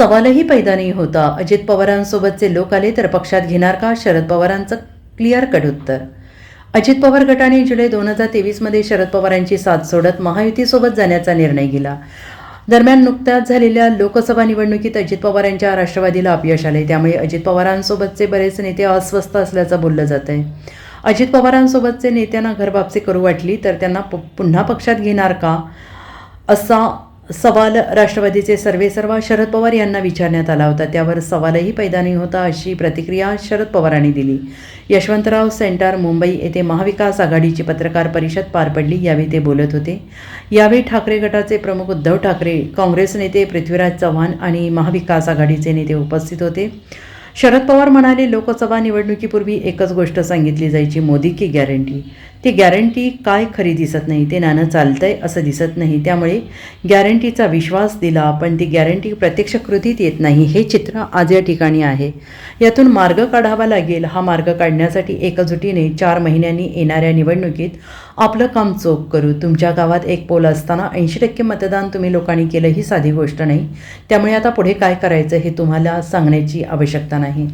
सवालही पैदा नाही होता. अजित पवारांसोबतचे लोक आले तर पक्षात घेणार का? शरद पवारांचं क्लिअर कट उत्तर. अजित पवार गटाने जुलै दोन हजार तेवीसमध्ये शरद पवारांची साथ सोडत महायुतीसोबत जाण्याचा निर्णय घेतला. दरम्यान नुकत्याच झालेल्या लोकसभा निवडणुकीत अजित पवार यांच्या राष्ट्रवादीला अपयश आले. त्यामुळे अजित पवारांसोबतचे बरेच नेते अस्वस्थ असल्याचं बोललं जात आहे अजित पवारांसोबतचे नेत्यांना घरवापसी करू वाटली तर त्यांना पु- पुन्हा पक्षात घेणार का? असा सवाल राष्ट्रवादीचे सर्वेसर्वा शरद पवार यांना विचारण्यात आला होता. त्यावर सवालही पैदा नाही होता अशी प्रतिक्रिया शरद पवारांनी दिली. यशवंतराव सेंटर मुंबई येथे महाविकास आघाडीची पत्रकार परिषद पार पडली यावेळी ते बोलत होते. यावेळी ठाकरे गटाचे प्रमुख उद्धव ठाकरे काँग्रेस नेते पृथ्वीराज चव्हाण आणि महाविकास आघाडीचे नेते उपस्थित होते. शरद पवार म्हणाले लोकसभा निवडणुकीपूर्वी एकच गोष्ट सांगितली जायची मोदी की गॅरंटी. ती गॅरंटी काय खरी दिसत नाही ते नाणं चालतंय असं दिसत नाही. त्यामुळे गॅरंटीचा विश्वास दिला पण ती गॅरंटी प्रत्यक्ष कृतीत येत नाही हे चित्र आज या ठिकाणी आहे. यातून मार्ग काढावा लागेल. हा मार्ग काढण्यासाठी एकजुटीने चार महिन्यांनी येणाऱ्या निवडणुकीत आपलं काम चोख करू. तुमच्या गावात एक पोल असताना ऐंशी टक्के मतदान तुम्ही लोकांनी केलं ही साधी गोष्ट नाही. त्यामुळे आता पुढे काय करायचं हे तुम्हाला सांगण्याची आवश्यकता नाही.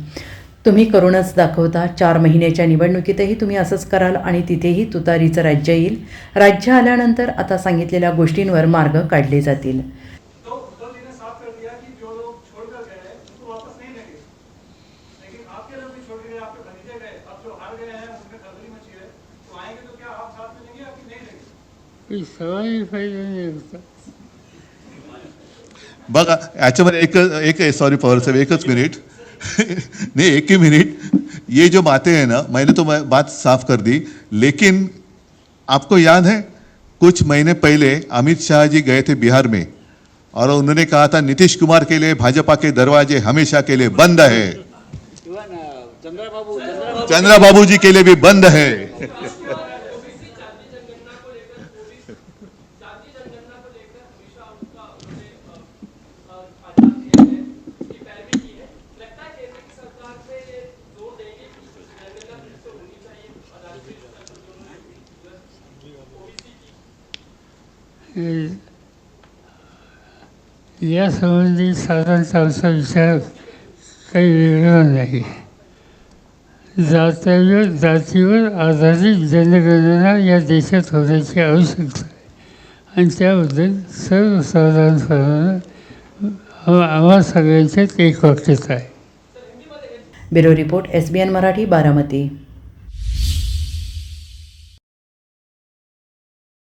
तुम्ही करूनच दाखवता चार महिन्याच्या निवडणुकीतही तुम्ही असंच कराल आणि तिथेही तुतारीचं राज्य येईल. राज्य आल्यानंतर आता सांगितलेल्या गोष्टींवर मार्ग काढले जातील. तो उद्धव जी ने साफ कर दिया कि जो लोग छोड़कर गए उनको वापस नहीं लेंगे। लेकिन आपके लोग भी छोड़ के गए आपके भतीजे गए अब जो हार गए उनमें खलबली मची तो आएंगे तो क्या आप साथ में लेंगे या कि नहीं लेंगे? कोई सवाल पैदा नहीं होता बघा याच्यामध्ये एक एक सॉरी पवार साहब एकच मिनट. नहीं एक ही मिनट। ये जो बातें हैं ना मैंने तो मैं बात साफ कर दी लेकिन आपको याद है कुछ महीने पहले अमित शाह जी गए थे बिहार में और उन्होंने कहा था नीतीश कुमार के लिए भाजपा के दरवाजे हमेशा के लिए बंद है। चंद्रा बाबू जी के लिए भी बंद है। यासंबंधी साधारणतः आमचा विचार काही वेगळा नाही. जातीवर जातीवर आधारित जनगणना या देशात होण्याची आवश्यकता आहे. आणि त्याबद्दल सर्वसाधारणपणानं आम्हा आम्हा सगळ्यांच्यात एक वाक्यता आहे. Bureau report S B N Marathi Baramati.